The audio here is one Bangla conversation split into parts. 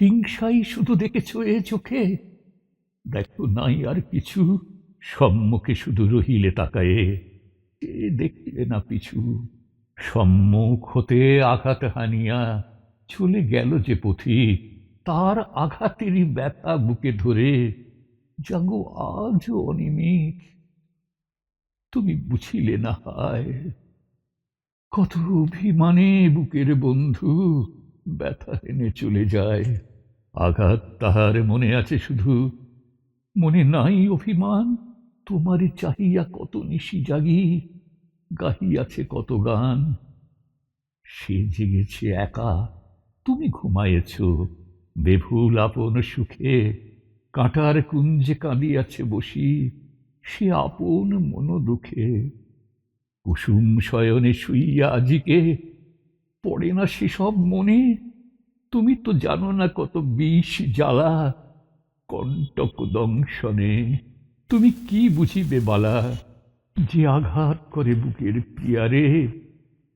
হিংসাই শুধু দেখেছ এ চোখে? দেখো নাই আর কিছু, সম্মুখে শুধু রহিলে তাকায়ে। কে দেখিলে না পিছু? সম্মুখ হতে আঘাত হানিয়া চলে গেল যে পথিক, তার আঘাতেরই ব্যথা বুকে ধরে। জাগো আজও অনিমিষ তুমি বুঝিলে না হায়। কত অভিমানে বুকের বন্ধু। ব্যথা এনে চলে যায়। আঘাত তাহার মনে আছে শুধু। মনে নাই অভিমান। তোমারে চাহিয়া কত নিশি জাগি, গাহিয়াছে কত গান। সে জেগেছে একা, তুমি ঘুমায়েছ। বেভুল আপন সুখে, কাঁটার কুঞ্জে কাঁদিয়াছে বসি, সে আপন মন দুঃখে। কুসুম শয়নে শুইয়া আজিকে, পড়ে না সেসব মনে। তুমি তো জানো না কত বিষ জ্বালা। কণ্টক দংশনে, তুমি কি বুঝিবে বালা? যে আঘাত করে বুকের প্রিয়ারে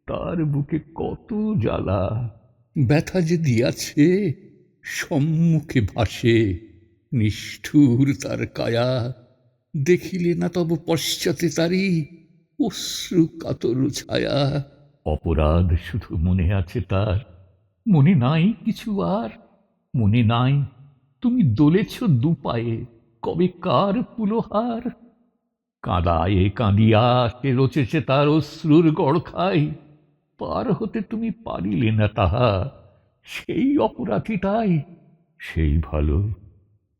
তার বুকে কত জ্বালা। ব্যথা যে দিয়াছে, সম্মুখে ভাসে, নিষ্ঠুর তার কায়া। দেখিলে না তব পশ্চাতে তারি অশ্রু কাতর ছায়া। অপরাধ শুধু মনে আছে তার মনে নাই কিছু আর? মনে নাই, তুমি দোলেছ দুপায়ে, কবে কার পুলোহার? কাঁদায়ে কাঁদিয়া সে রচেছে তার অশ্রুর গড়খাই পার হতে তুমি পারিলে না তাহা, সেই অপরাধীটাই, সেই ভালো,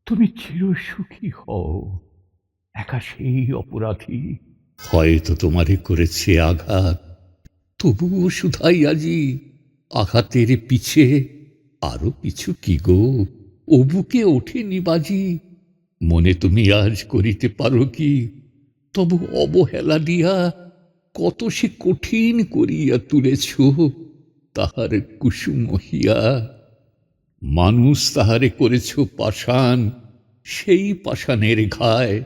তুমি চির সুখী হও, একা সেই অপরাধী। হয়তো তোমারে করেছে আঘাত, তবুও শুধাই আজি আঘাতের পিছে আরও কিছু কি গো? ও বুকে ওঠেনি বাজি। মনে তুমি আজ করিতে পারো কি? তবু অবহেলা দিয়া কত সে কঠিন করিয়া তুলেছ তাহার কুসুম হিয়া মানুষ তাহারে করেছ পাষাণ, সেই পাষাণের ঘায়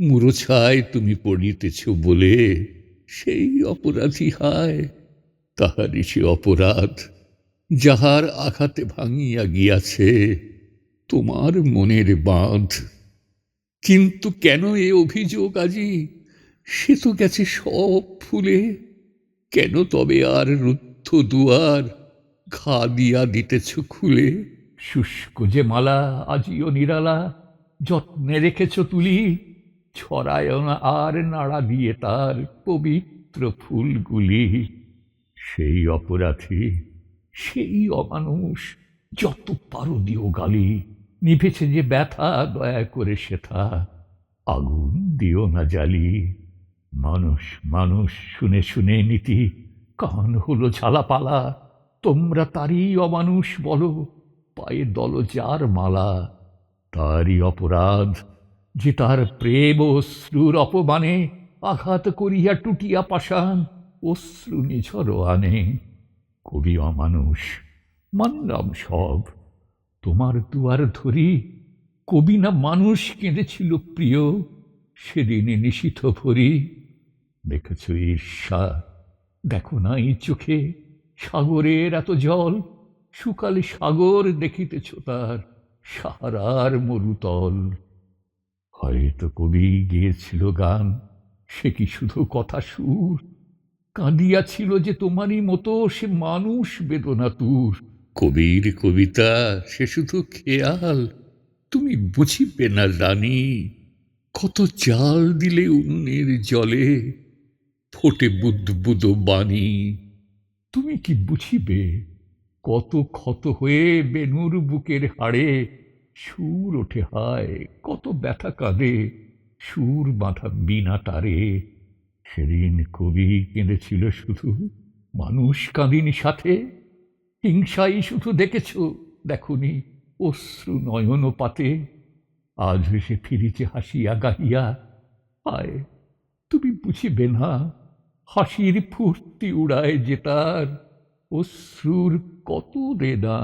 মুরছায় তুমি পড়িতেছ বলে সেই অপরাধী হায়। তাহারই সে অপরাধ, যাহার আঘাতে ভাঙিয়া গিয়াছে তোমার মনের বাঁধ। কিন্তু কেন এ অভিযোগ আজি? সে তো গেছে সব ফুলে। কেন তবে আর রুদ্ধ দুয়ার ঘা দিয়া দিতেছ খুলে? শুষ্ক যে মালা আজিও নিরালা, যত্নে রেখেছ তুলি। ছড়ায় আর নাড়া দিয়ে তার পবিত্র ফুলগুলি। সেই অপরাধী, সেই অমানুষ যত পারো দিও গালি নিভেছে যে ব্যথা, দয়া করে সেথা। আগুন দিও না জ্বালি মানুষ মানুষ, শুনে শুনে নীতি, কান হলো ঝালাপালা। তোমরা তারই অমানুষ বলো, পায়ে দল যার মালা। তারই অপরাধ, যে তার প্রেম ও অশ্রুর অপমানে আঘাত করিয়া টুটিয়া পাষাণ অশ্রু নিঝর আনে কবি অমানুষ, মানলাম সব। তোমার দুয়ার ধরি কবি না মানুষ কেঁদেছিল প্রিয়, সেদিনে নিশিথ ভরি। দেখেছ ঈর্ষা, দেখো নাই চোখে সাগরের এত জল, সুকালে সাগর দেখিতেছ তার সাহারার মরুতল। হয়তো কবি গিয়েছিল গান, সে কি শুধু কথা সুর? কাঁদিয়াছিল যে তোমারই মতো সে মানুষ বেদনা তুর কবির কবিতা সে শুধু খেয়াল। তুমি বুঝিবে না রানী কত চাল দিলে উনুনের জলে ফোটে বুদ্বুদ বাণী। তুমি কি বুঝিবে কত ক্ষত হয়ে বেনুর বুকের হাড়ে সুর ওঠে হায় কত ব্যথা কাঁদে সুর বাঁধা বিনা তারে। সেদিন কবি কেঁদেছিল শুধু। মানুষ কাঁদিনি সাথে। হিংসাই শুধু দেখেছ, দেখনি অশ্রু নয়ন পাতে। আজ সে ফিরিছে হাসিয়া গাহিয়া আয় তুমি বুঝিবে না, হাসির ফুর্তি উড়ায় যে তার অশ্রুর কত দেনা